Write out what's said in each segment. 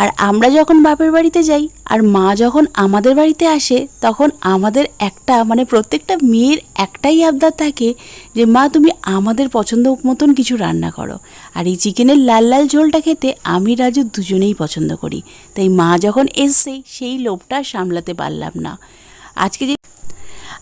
আর আমরা যখন বাপের বাড়িতে যাই, আর মা যখন আমাদের বাড়িতে আসে, তখন আমাদের একটা মানে প্রত্যেকটা মেয়ের একটাই আবদার থাকে যে, মা, তুমি আমাদের পছন্দ মতন কিছু রান্না করো। আর এই চিকেনের লাল লাল ঝোলটা খেতে আমি রাজু দুজনেই পছন্দ করি। তাই মা যখন এসছে, সেই লোভটা সামলাতে পারলাম না। আজকে যে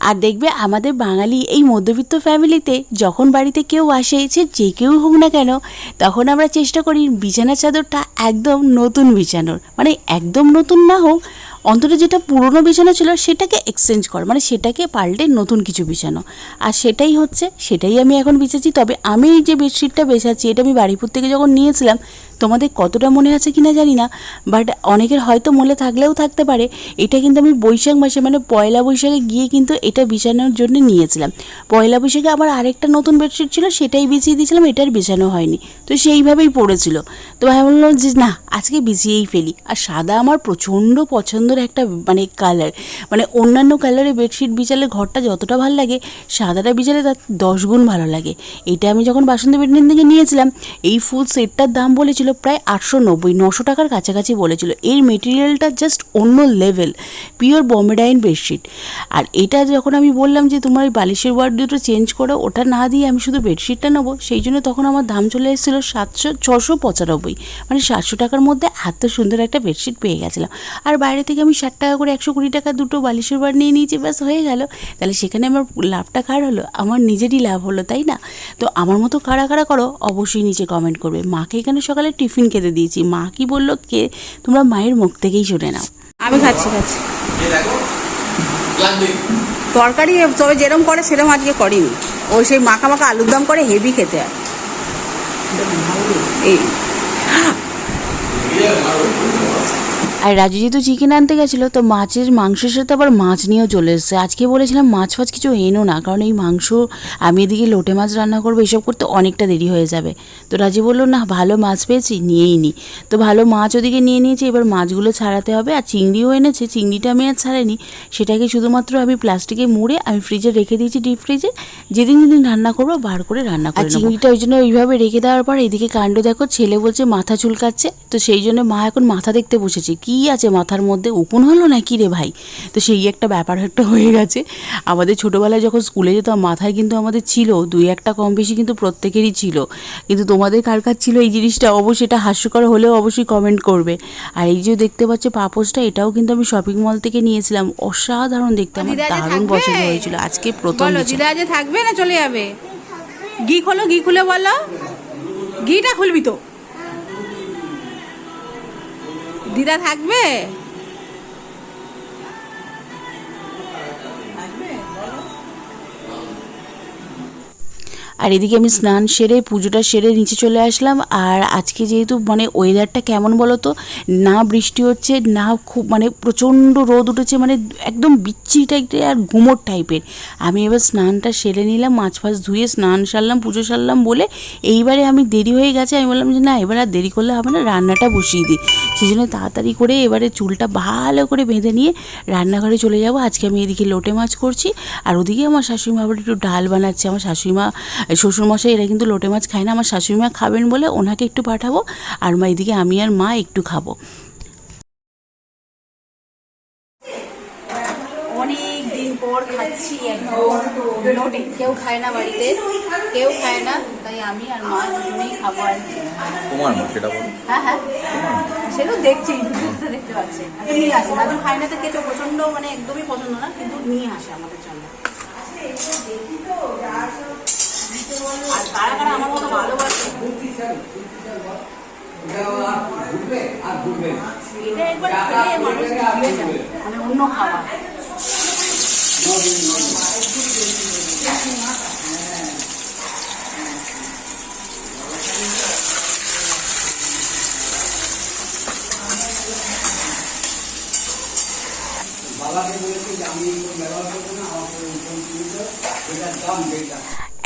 আর দেখবে আমাদের বাঙালি এই মধ্যবিত্ত ফ্যামিলিতে যখন বাড়িতে কেউ আসে, সে যে কেউ হোক না কেন, তখন আমরা চেষ্টা করি বিছানার চাদরটা একদম নতুন বিছানোর। মানে একদম নতুন না হোক, অন্তত যেটা পুরনো বিছানা ছিল সেটাকে এক্সচেঞ্জ কর। মানে সেটাকে পাল্টে নতুন কিছু বিছানো। আর সেটাই হচ্ছে, সেটাই আমি এখন বিছেছি। তবে আমি যে বেডশিটটা বেছাচ্ছি, এটা আমি বাড়িপুর থেকে যখন নিয়েছিলাম তোমাদের কতটা মনে আছে কিনা জানি না বাট অনেকের হয়তো মনে থাকলেও থাকতে পারে, এটা কিন্তু আমি বৈশাখ মাসে মানে পয়লা বৈশাখে গিয়ে কিন্তু এটা বিছানোর জন্য নিয়েছিলাম। পয়লা বৈশাখে আবার আরেকটা নতুন বেডশিট ছিল, সেটাই বিছিয়ে দিয়েছিলাম, এটার বিছানো হয়নি। তো সেইভাবেই পড়েছিল। তো আমি বললাম যে, না, আজকে বিছিয়েই ফেলি। আর সাদা আমার প্রচণ্ড পছন্দের একটা মানে কালার মানে অন্যান্য কালারের বেডশিট বিছালে ঘরটা যতটা ভালো লাগে, সাদাটা বিছালে তার দশ গুণ ভালো লাগে। এটা আমি যখন বাসন্তী বেডনিন থেকে নিয়েছিলাম, এই ফুল সেটটার দাম বলেছিল প্রায় আটশো নব্বই, নশো টাকার কাছাকাছি বলেছিল। এর মেটেরিয়ালটা জাস্ট অন্য লেভেল পিওর বমেডাইন বেডশিট আর এটা যখন আমি বললাম যে তোমার এই বালিশের ওয়ার্ড দুটো চেঞ্জ করো, ওটা না দিয়ে আমি শুধু বেডশিটটা নেব, সেই জন্য তখন আমার দাম চলে এসেছিল সাতশো, ছশো পঁচানব্বই। মানে সাতশো টাকার মধ্যে এত সুন্দর একটা বেডশিট পেয়ে গেছিলাম। আর বাইরে থেকে আমি ষাট টাকা করে একশো কুড়ি টাকা দুটো বালিশের ওয়ার্ড নিয়ে নিয়েছি, ব্যাস হয়ে গেল। তাহলে সেখানে আমার লাভটা কার হলো? আমার নিজেরই লাভ হলো, তাই না? তো আমার মতো কারা কারা করো, অবশ্যই নিচে কমেন্ট করবে। মাকে এখানে সকালে টিফিন খেতে দিয়েছি। মা কি বলল? কে? তোমরা মায়ের মুখ থেকেই শুনে নাও। আমি খাচ্ছি খাচ্ছি। এই দেখো লাগবে। তরকারি তবে যেরম করে সেরম আজকে করিনি। ওই সেই মাখা মাখা আলুর দম করে হেভি খেতে হয়। এই আর রাজু যেহেতু চিকেন আনতে গেছিল তো মাছের মাংসের সাথে আবার মাছ নিয়েও চলে এসেছে। আজকে বলেছিলাম মাছ ফাছ কিছু এনো না কারণ এই মাংস আমি এদিকে লোটে মাছ রান্না করব এসব করতে অনেকটা দেরি হয়ে যাবে। তো রাজু বলল না ভালো মাছ পেয়েছি নিয়েই নি। তো ভালো মাছ ওদিকে নিয়ে নিয়েছি এবার মাছগুলো ছাড়াতে হবে। আর চিংড়িও এনেছে চিংড়িটা আমি আর ছাড়াইনি। সেটাকে শুধুমাত্র আমি প্লাস্টিকে মুড়ে আমি ফ্রিজে রেখে দিয়েছি ডিপ ফ্রিজে যেদিন যেদিন রান্না করব বার করে রান্না করে চিংড়িটা ওই জন্য ওইভাবে রেখে দেওয়ার পর এদিকে কাণ্ড দেখো ছেলে বলছে মাথা চুলকাচ্ছে। তো সেই জন্য মা এখন মাথা দেখতে বসেছে। কি আছে মাথার মধ্যে উকুন হলো না কি রে ভাই? তো সেই একটা ব্যাপার একটা হয়ে গেছে। আমাদের ছোটোবেলায় যখন স্কুলে যেতাম মাথায় কিন্তু আমাদের ছিল দুই একটা কম বেশি কিন্তু প্রত্যেকেরই ছিল। কিন্তু তোমাদের কার কার ছিল এই জিনিসটা? অবশ্যই এটা হাস্যকর হলেও অবশ্যই কমেন্ট করবে। আর এই যে দেখতে পাচ্ছ পাপোশটা এটাও কিন্তু আমি শপিং মল থেকে নিয়েছিলাম। অসাধারণ দেখতে আমার দারুণ? পছন্দ হয়েছিল। আজকে প্রথম থাকবে না চলে যাবে? ঘি খোলো ঘি খুলে বলো। ঘিটা খুলবি তো। দিদা থাকবে? আর এদিকে আমি স্নান সেরে, পুজোটা সেরে নিচে চলে আসলাম। আর আজকে যেহেতু মানে ওয়েদারটা কেমন বলো তো না বৃষ্টি হচ্ছে, না খুব মানে প্রচণ্ড রোদ উঠেছে মানে একদম বিচ্ছি টাইপের আর গুমোট টাইপের আমি এবার স্নানটা সেরে নিলাম, মাছ ফাছ ধুয়ে স্নান সারলাম, পুজো সারলাম বলে এইবারে আমি দেরি হয়ে গেছে। আমি বললাম যে না, এবার আর দেরি করলে হবে না, রান্নাটা বসিয়ে দিই। সেই জন্য তাড়াতাড়ি করে এবারে চুলটা ভালো করে বেঁধে নিয়ে রান্নাঘরে চলে যাব। আজকে আমি এদিকে লোটে মাছ করছি। আর ওদিকে আমার শাশুড়ি মা একটু ডাল বানাচ্ছে। আমার শাশুড়ি মা শ্বশুরমশাই এরা কিন্তু লোটে মাছ খায় না আমার শাশুড়ি মা খাবেন বলে ওনাকে একটু পাঠাবো আর মা এদিকে আমি আর মা একটু খাব। অনেক দিন পর খাচ্ছি একদম কেউ খায় না বাড়িতে কেউ খায় না তাই আমি আর মা দুজনেই খাব আর তোমার মা সেটা বলো। হ্যাঁ হ্যাঁ সেটা দেখছি ইউটিউবে দেখতে পাচ্ছি। নিয়ে আসে। রাজু খায় না তো কেঁচো প্রচণ্ড মানে একদমই পছন্দ না কিন্তু নিয়ে আসে আমাদের জন্য। আর কারা কারা আমার মতো ভালোবাসে? এটা একবার খেলে মানুষ ভুলে যায়? মানে অন্য খাবার।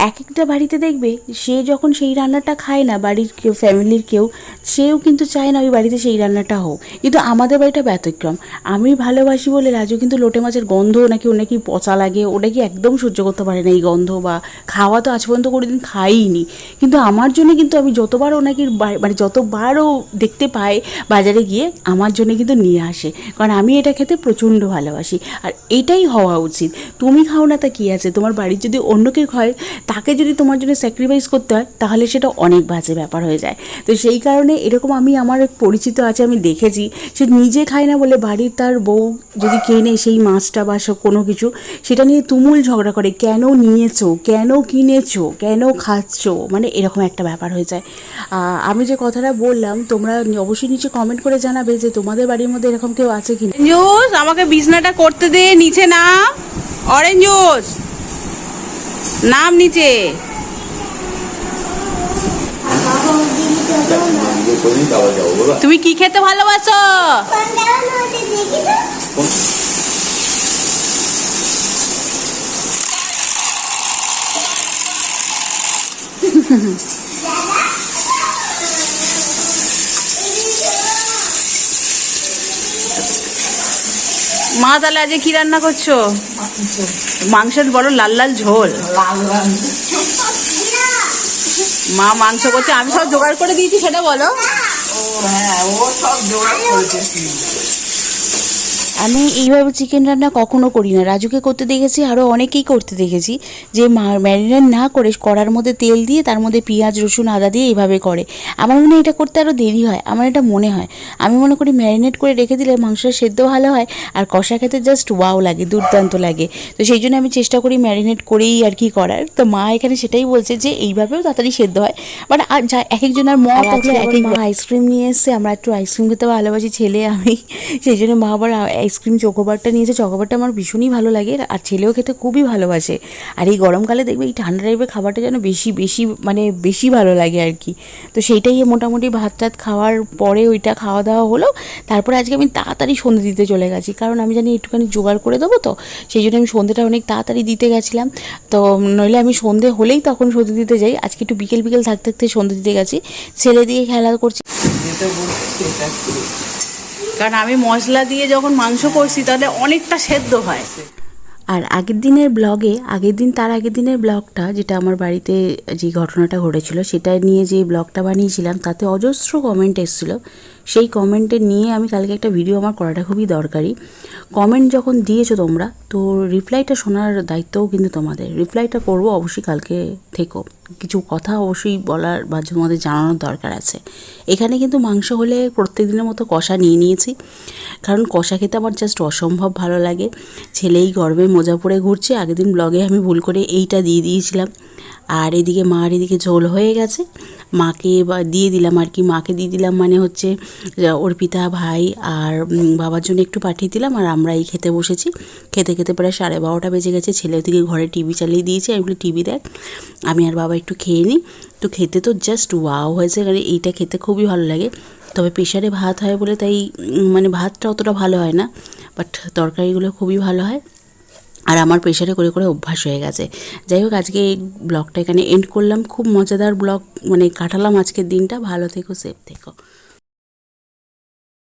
এক একটা বাড়িতে দেখবে সে যখন সেই রান্নাটা খায় না, বাড়ির কেউ, ফ্যামিলির কেউ, সেও কিন্তু চায় না ওই বাড়িতে সেই রান্নাটা হোক। কিন্তু আমাদের বাড়িটা ব্যতিক্রম। আমি ভালোবাসি বলে রাজু কিন্তু লোটে মাছের গন্ধ নাকি ও নাকি পচা লাগে ও নাকি একদম সহ্য করতে পারে না এই গন্ধ বা খাওয়া তো আজ পর্যন্ত কোনোদিন খাইনি। কিন্তু আমার জন্য কিন্তু আমি যতবার ওনাকে মানে যতবারও দেখতে পাই বাজারে গিয়ে, আমার জন্য কিন্তু নিয়ে আসে। কারণ আমি এটা খেতে প্রচণ্ড ভালোবাসি। আর এটাই হওয়া উচিত। তুমি খাও না তা কী আছে? তোমার বাড়ির যদি অন্য কেউ খায় তাকে যদি তোমার জন্য স্যাক্রিফাইস করতে হয়, তাহলে সেটা অনেক বাজে ব্যাপার হয়ে যায়। তো সেই কারণে এরকম আমি, আমার এক পরিচিত আছে, আমি দেখেছি। সে নিজে খায় না বলে বাড়ির তার বউ যদি কেনে সেই মাছটা বা সব কোনো কিছু, সেটা নিয়ে তুমুল ঝগড়া করে, কেন নিয়েছো? কেন কিনেছো? কেন খাচ্ছো? মানে এরকম একটা ব্যাপার হয়ে যায়। আমি যে কথাটা বললাম, তোমরা অবশ্যই নিচে কমেন্ট করে জানাবে যে তোমাদের বাড়ির মধ্যে এরকম কেউ আছে কি জুস আমাকে বিছনাটা করতে দে, নিচে না অরেঞ্জ নাম নিচে। তুমি কি খেতে ভালোবাসো? মা তাহলে আজকে কি রান্না করছ? মাংসের বড় লাল লাল ঝোল। মা মাংস করছে, আমি সব জোগাড় করে দিয়েছি, সেটা বলো। আমি এইভাবে চিকেন রান্না কখনো করি না। রাজুকে করতে দেখেছি আরও অনেকেই করতে দেখেছি যে ম্যারিনেট না করে কড়ার মধ্যে তেল দিয়ে তার মধ্যে পেঁয়াজ রসুন আদা দিয়ে এইভাবে করে। আমার মনে হয় এটা করতে আরও দেরি হয় আমার এটা মনে হয়। আমি মনে করি ম্যারিনেট করে রেখে দিলে মাংসটা সেদ্ধ ভালো হয় আর কষা খেতে জাস্ট ওয়াও লাগে দুর্দান্ত লাগে। তো সেই জন্য আমি চেষ্টা করি ম্যারিনেট করেই আর কি করার। তো মা এখানে সেটাই বলছে যে এইভাবেও তাড়াতাড়ি সেদ্ধ হয়। বাট আর যা এক একজনের আছে এক এক আইসক্রিম নিয়ে এসছে আমরা একটু আইসক্রিম খেতে ভালোবাসি ছেলে আমি। সেই জন্য মা আবার আইসক্রিম চকোবারটা নিয়েছে চকোবারটা আমার ভীষণই ভালো লাগে, আর ছেলেও খেতে খুবই ভালোবাসে। আর এই গরমকালে দেখবে এই ঠান্ডা টাইপের খাবারটা যেন বেশি বেশি মানে বেশি ভালো লাগে আর কি। তো সেইটাই মোটামুটি ভাত টাত খাওয়ার পরে ওইটা খাওয়া দাওয়া হলো। তারপরে আজকে আমি তাড়াতাড়ি সন্ধে দিতে চলে গেছি, কারণ আমি জানি একটুখানি জোগাড় করে দেবো তো, সেই জন্য আমি সন্ধেটা অনেক তাড়াতাড়ি দিতে গেছিলাম। তো নইলে আমি সন্ধে হলেই তখন সন্ধে দিতে যাই, আজকে একটু বিকেল বিকেল থাকতে থাকতে সন্ধে দিতে গেছি। ছেলে দিয়ে খেলা করছি। কারণ আমি মশলা দিয়ে যখন মাংস করছি, তাহলে অনেকটা সেদ্ধ হয়। আর আগের দিনের ব্লগে, আগের দিন, তার আগের দিনের ব্লগটা, যেটা আমার বাড়িতে যে ঘটনাটা ঘটেছিল, সেটা নিয়ে যে ব্লগটা বানিয়েছিলাম, তাতে অজস্র কমেন্ট এসেছিল। সেই কমেন্টে নিয়ে আমি কালকে একটা ভিডিও আমার করাটা খুবই দরকারি। কমেন্ট যখন দিয়েছ তোমরা, তো রিপ্লাইটা শোনার দায়িত্বও কিন্তু তোমাদের। রিপ্লাইটা করব অবশ্যই কালকে থেকো। কিছু কথা অবশ্যই বলার বা তোমাদের জানানোর দরকার আছে। এখানে কিন্তু মাংস হলে প্রত্যেক দিনের মতো কষা নিয়ে নিয়েছি। কারণ কষা খেতে আমার জাস্ট অসম্ভব ভালো লাগে। ছেলেই গর্বে মোজা পড়ে ঘুরছে। আগের দিন ব্লগে আমি ভুল করে এইটা দিয়ে দিয়েছিলাম। আর এদিকে মার এদিকে ঝোল হয়ে গেছে। মাকে বা দিয়ে দিলাম আর কি। মাকে দিয়ে দিলাম মানে হচ্ছে অর্পিতা ভাই আর বাবার জন্য একটু পাঠিয়ে দিলাম আর আমরা এই খেতে বসেছি। খেতে খেতে প্রায় সাড়ে বারোটা বেজে গেছে। ছেলে ওদিকে ঘরে টিভি চালিয়ে দিয়েছে আমি টিভি দেখ। আমি আর বাবা একটু খেয়ে নিই। তো খেতে তো জাস্ট ওয়াও হয়েছে কারণ এইটা খেতে খুবই ভালো লাগে। তবে প্রেশারে ভাত হয় বলে তাই মানে ভাতটা অতটা ভালো হয় না। বাট তরকারিগুলো খুবই ভালো হয়। আর আমার প্রেশারে করে করে অভ্যাস হয়ে গেছে। যাই হোক, আজকে এই ব্লগটা এখানে এন্ড করলাম। খুব মজাদার ব্লগ মানে কাটালাম আজকের দিনটা। ভালো থেকো সেফ থেকো।